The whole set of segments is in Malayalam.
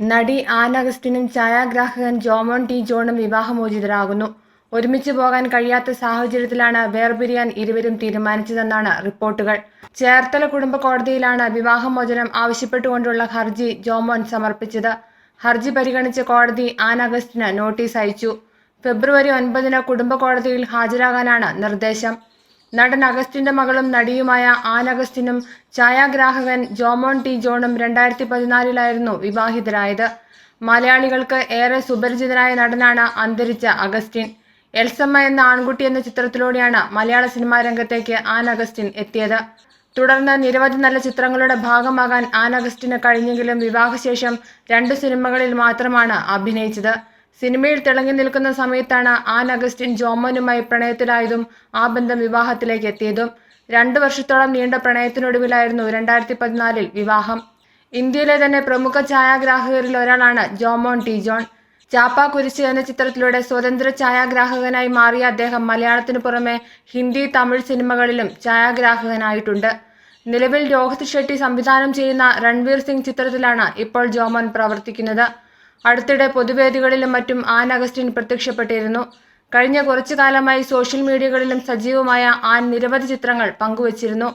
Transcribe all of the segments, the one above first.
നടി ആൻ അഗസ്റ്റിനും ഛായാഗ്രാഹകൻ ജോമോൺ ടി ജോണും വിവാഹമോചിതരാകുന്നു. ഒരുമിച്ച് പോകാൻ കഴിയാത്ത സാഹചര്യത്തിലാണ് വേർപിരിയാൻ ഇരുവരും തീരുമാനിച്ചതെന്നാണ് റിപ്പോർട്ടുകൾ. ചേർത്തല കുടുംബ കോടതിയിലാണ് വിവാഹമോചനം ആവശ്യപ്പെട്ടുകൊണ്ടുള്ള ഹർജി ജോമോൻ സമർപ്പിച്ചത്. ഹർജി പരിഗണിച്ച കോടതി ആൻ അഗസ്റ്റിന് നോട്ടീസ് അയച്ചു. ഫെബ്രുവരി ഒൻപതിന് കുടുംബ കോടതിയിൽ ഹാജരാകാനാണ് നിർദ്ദേശം. നടൻ അഗസ്റ്റിന്റെ മകളും നടിയുമായ ആൻ അഗസ്റ്റിനും ഛായാഗ്രാഹകൻ ജോമോൺ ടി ജോണും രണ്ടായിരത്തി പതിനാലിലായിരുന്നു വിവാഹിതരായത്. മലയാളികൾക്ക് ഏറെ സുപരിചിതനായ നടനാണ് അന്തരിച്ച അഗസ്റ്റിൻ. എൽസമ്മ എന്ന ആൺകുട്ടി എന്ന ചിത്രത്തിലൂടെയാണ് മലയാള സിനിമാ രംഗത്തേക്ക് ആൻ അഗസ്റ്റിൻ എത്തിയത്. തുടർന്ന് നിരവധി നല്ല ചിത്രങ്ങളുടെ ഭാഗമാകാൻ ആൻ അഗസ്റ്റിന് കഴിഞ്ഞെങ്കിലും വിവാഹശേഷം രണ്ട് സിനിമകളിൽ മാത്രമാണ് അഭിനയിച്ചത്. സിനിമയിൽ തിളങ്ങി നിൽക്കുന്ന സമയത്താണ് ആൻ അഗസ്റ്റിൻ ജോമോനുമായി പ്രണയത്തിലായതും ആ ബന്ധം വിവാഹത്തിലേക്ക് എത്തിയതും. രണ്ടു വർഷത്തോളം നീണ്ട പ്രണയത്തിനൊടുവിലായിരുന്നു രണ്ടായിരത്തി പതിനാലിൽ വിവാഹം. ഇന്ത്യയിലെ തന്നെ പ്രമുഖ ഛായാഗ്രാഹകരിൽ ഒരാളാണ് ജോമോൻ ടി. ജോൺ. ചാപ്പ കുരിശ് എന്ന ചിത്രത്തിലൂടെ സ്വതന്ത്ര ഛായാഗ്രാഹകനായി മാറിയ അദ്ദേഹം മലയാളത്തിനു പുറമെ ഹിന്ദി തമിഴ് സിനിമകളിലും ഛായാഗ്രാഹകനായിട്ടുണ്ട്. നിലവിൽ രോഹിത് ഷെട്ടി സംവിധാനം ചെയ്യുന്ന രൺവീർ സിംഗ് ചിത്രത്തിലാണ് ഇപ്പോൾ ജോമോൻ പ്രവർത്തിക്കുന്നത്. അടുത്തിടെ പൊതുവേദികളിലും മറ്റും ആൻ അഗസ്റ്റിൻ പ്രത്യക്ഷപ്പെട്ടിരുന്നു. കഴിഞ്ഞ കുറച്ചു കാലമായി സോഷ്യൽ മീഡിയകളിലും സജീവമായ ആൻ നിരവധി ചിത്രങ്ങൾ പങ്കുവച്ചിരുന്നു.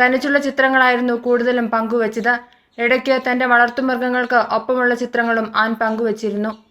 തനിച്ചുള്ള ചിത്രങ്ങളായിരുന്നു കൂടുതലും പങ്കുവച്ചത്. ഇടയ്ക്ക് തന്റെ വളർത്തുമൃഗങ്ങൾക്ക് ഒപ്പമുള്ള ചിത്രങ്ങളും ആൻ പങ്കുവച്ചിരുന്നു.